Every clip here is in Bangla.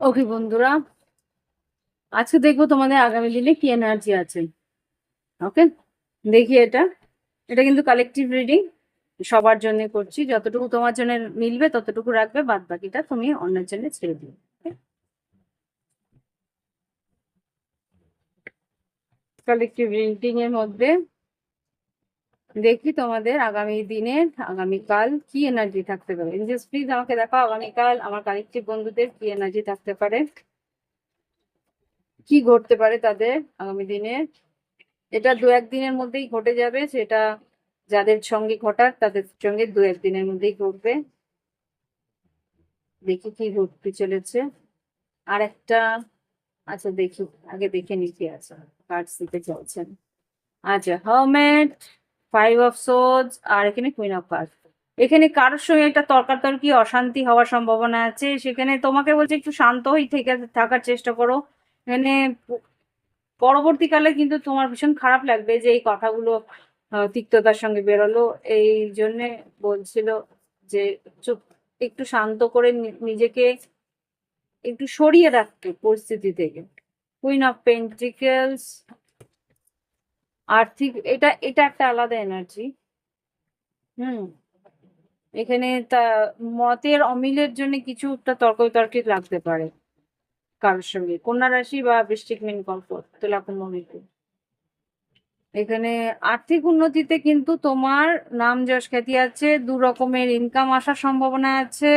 ওকে বন্ধুরা আজকে দেখব তোমাদের আগামী দিনে কি এনার্জি আছে। ওকে দেখি এটা। এটা কিন্তু কালেকটিভ রিডিং সবার জন্য করছি। যতটুকু তোমার জন্য মিলবে, ততটুকু রাখবে। বাদ বাকিটা তুমি অন্যের জন্য ছেড়ে দিও। কালেকটিভ রিডিং এর মধ্যে দেখি তোমাদের আগামী দিনের আগামীকাল কি এনার্জি থাকতে পারে। প্লিজ আমাকে দেখো আগামীকাল আমার কালেকটিভ বন্ধুদের কি এনার্জি থাকতে পারে। কি ঘটতে পারে তাদের আগামী দিনে? এটা দু একদিনের মধ্যেই ঘটে যাবে, সেটা যাদের সঙ্গে ঘটার তাদের সঙ্গে দু একদিনের মধ্যেই ঘটবে। দেখি কি ঘটতে চলেছে। আর একটা আচ্ছা দেখি, আগে দেখে নি কি আছে দিতে চলছেন আচ্ছা হার্মেট ফাইভ অফ সোজ আর এখানে কুইন অফ কার্ড এখানে কারোর সঙ্গে একটা তর্কাতর্কি, অশান্তি হওয়ার সম্ভাবনা আছে। সেখানে তোমাকে বলছে একটু শান্ত হয়ে থেকে, থাকার চেষ্টা করো। প- পরবর্তীকালে কিন্তু তোমার ভীষণ খারাপ লাগবে যে এই কথাগুলো তিক্ততার সঙ্গে বেরোলো। এই জন্যে বলছিল যে চুপ, একটু শান্ত করে নিজেকে একটু সরিয়ে রাখতে পরিস্থিতি থেকে। কুইন অফ পেন্টিকেলস আর্থিক, এটা এটা একটা আলাদা এনার্জি হুম, এখানে তা মতের অমিলের জন্য একটা তর্ক তর্কি লাগতে পারে। কারোর সঙ্গে। কন্যা রাশি বা বৃষ্টিক মিন। এখানে আর্থিক উন্নতিতে কিন্তু তোমার নাম যশ খ্যাতি আছে, দু রকমের ইনকাম আসার সম্ভাবনা আছে।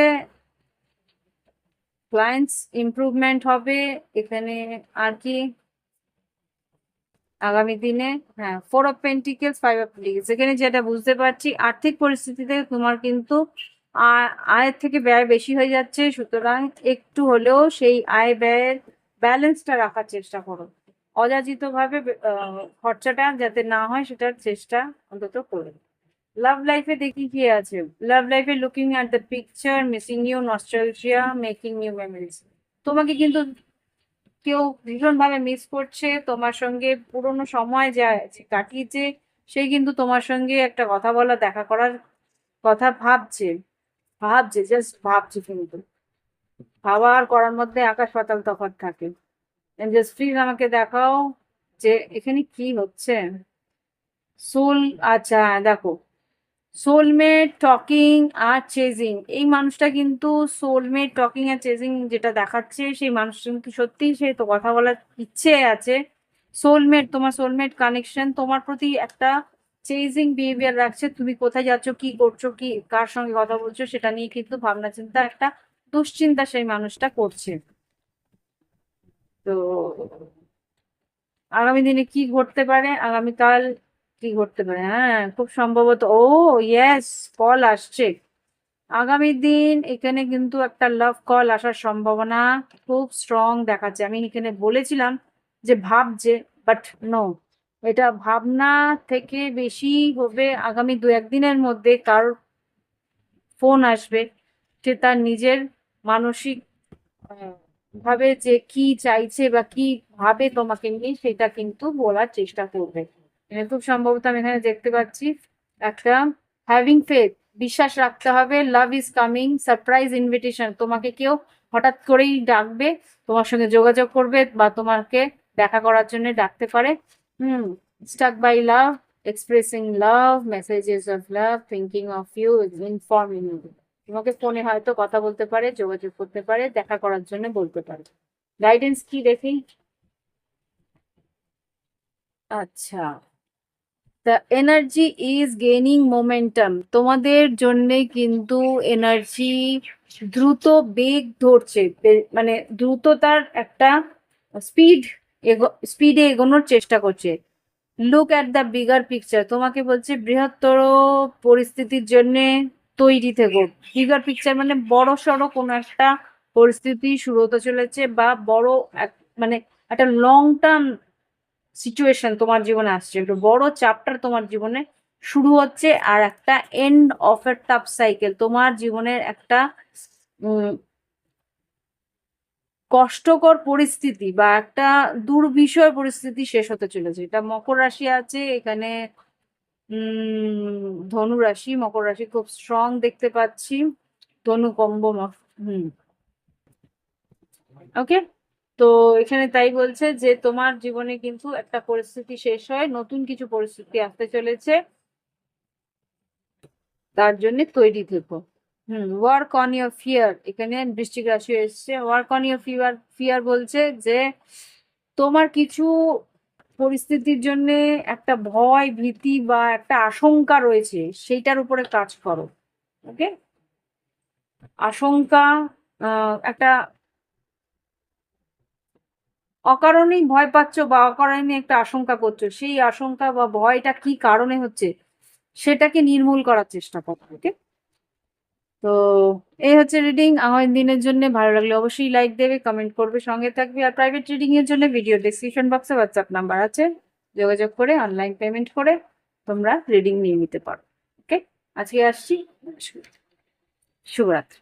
ক্লায়েন্টস ইমপ্রুভমেন্ট হবে। এখানে আর কি? আগামী দিনে হ্যাঁ four of pentacles five of pentacles এখানে যেটা বুঝতে পারছি, আর্থিক পরিস্থিতিতে তোমার কিন্তু আয়ের থেকে ব্যয় বেশি হয়ে যাচ্ছে, সুতরাং একটু হলেও সেই আয় ব্যয়ের ব্যালেন্সটা রাখার চেষ্টা করো অযাচিত ভাবে খরচাটা যাতে না হয় সেটার চেষ্টা অন্তত করো লাভ লাইফে দেখি কি আছে? লাভ লাইফে looking at the picture missing you nostalgia making new memories তোমাকে কিন্তু কেউ ভীষণভাবে মিস করছে, তোমার সঙ্গে পুরোনো সময় যা কাটিয়েছে, সে কিন্তু তোমার সঙ্গে একটা কথা বলা, দেখা করার কথা ভাবছে। ভাবছে জাস্ট ভাবছে কিন্তু ভাবা আর করার মধ্যে আকাশ পাতাল তফাৎ থাকে। জাস্ট প্লিজ আমাকে দেখাও যে এখানে কি হচ্ছে। সোল আচ্ছা দেখো। সোলমেট টকিং আর চেজিং এই মানুষটা কিন্তু সোলমেট টকিং আর চেজিং যেটা দেখাচ্ছে, সেই মানুষটা কিন্তু সত্যিই সে তো কথা বলার ইচ্ছে আছে। সোলমেট তোমার সোলমেট কানেকশন তোমার প্রতি একটা চেজিং বিহেভিয়ার রাখছে, তুমি কোথায় যাচ্ছ, কি করছ, কি, কার সঙ্গে কথা বলছো, সেটা নিয়ে কিন্তু ভাবনা চিন্তা একটা দুশ্চিন্তা সেই মানুষটা করছে। তো আগামী দিনে কি ঘটতে পারে? আগামীকাল কি ঘটতে পারে? হ্যাঁ খুব সম্ভবত, ও ইয়েস কল আসছে। আগামী দিন এখানে কিন্তু একটা লাভ কল আসার সম্ভাবনা খুব স্ট্রং দেখাচ্ছে। আমি এখানে বলেছিলাম যে ভাবছে বাট নো এটা ভাবনা থেকে বেশি হবে আগামী দু একদিনের মধ্যে কার ফোন আসবে সে তার নিজের মানসিক ভাবে যে কি চাইছে বা কি ভাবে তোমাকে নিয়ে সেটা কিন্তু বলার চেষ্টা করবে। খুব সম্ভবত আমি এখানে দেখতে পাচ্ছি একটা হ্যাভিং ফেথ বিশ্বাস রাখতে হবে love is coming surprise invitation তোমাকে কেউ হঠাৎ করেই ডাকবে, তোমার সঙ্গে যোগাযোগ করবে বা তোমাকে দেখা করার জন্য ডাকতে পারে। হুম stuck by love expressing love messages of love thinking of you informing you তোমাকে ফোনে হয়তো কথা বলতে পারে, যোগাযোগ করতে পারে, দেখা করার জন্য বলতে পারে। গাইডেন্স কি দেখি? আচ্ছা। The energy is gaining momentum তোমাদের জন্যে কিন্তু এনার্জি দ্রুত বেগ ধরছে। মানে দ্রুততার একটা স্পিড স্পিডে এগোনোর চেষ্টা করছে। Look at the bigger picture তোমাকে বলছে, বৃহত্তর পরিস্থিতির জন্য তৈরি থেকো। বিগার পিকচার মানে বড় সড়ো কোনো একটা পরিস্থিতি শুরু হতে চলেছে বা বড় এক মানে একটা লং টার্ম সিচুয়েশন তোমার জীবনে আসছে। একটা বড় চ্যাপ্টার তোমার জীবনে শুরু হচ্ছে আর একটা end of a tough cycle তোমার জীবনের একটা কষ্টকর পরিস্থিতি বা একটা দুর্বিষয় পরিস্থিতি শেষ হতে চলেছে। এটা মকর রাশি আছে, এখানে ধনু রাশি, মকর রাশি খুব স্ট্রং দেখতে পাচ্ছি। ধনু কম্ব হুম। ওকে তো এখানে তাই বলছে যে, তোমার জীবনে কিন্তু একটা পরিস্থিতি শেষ হয়, নতুন কিছু পরিস্থিতি আসতে চলেছে। তার জন্য তৈরি থেকো। Hmm work on your fear এখানে বৃশ্চিক রাশি এসছে। Work on your fear fear বলছে যে তোমার কিছু পরিস্থিতির জন্য একটা ভয়, ভীতি বা একটা আশঙ্কা রয়েছে, সেইটার উপরে কাজ করো ওকে আশঙ্কা একটা অকারণেই ভয় পাচ্ছ বা অকারণে একটা আশঙ্কা করছ, সেই আশঙ্কা বা ভয়টা কি কারণে হচ্ছে, সেটাকে নির্মূল করার চেষ্টা করো ওকে তো এই হচ্ছে রিডিং আমার দিনের জন্য ভালো লাগলে অবশ্যই লাইক দেবে কমেন্ট করবে, সঙ্গে থাকবে। আর প্রাইভেট রিডিং এর জন্য ভিডিও ডিসক্রিপশন বক্সে হোয়াটসঅ্যাপ নাম্বার আছে। যোগাযোগ করে অনলাইন পেমেন্ট করে তোমরা রিডিং নিয়ে নিতে পারো। ওকে আজকে আসছি। শুভরাত্রি।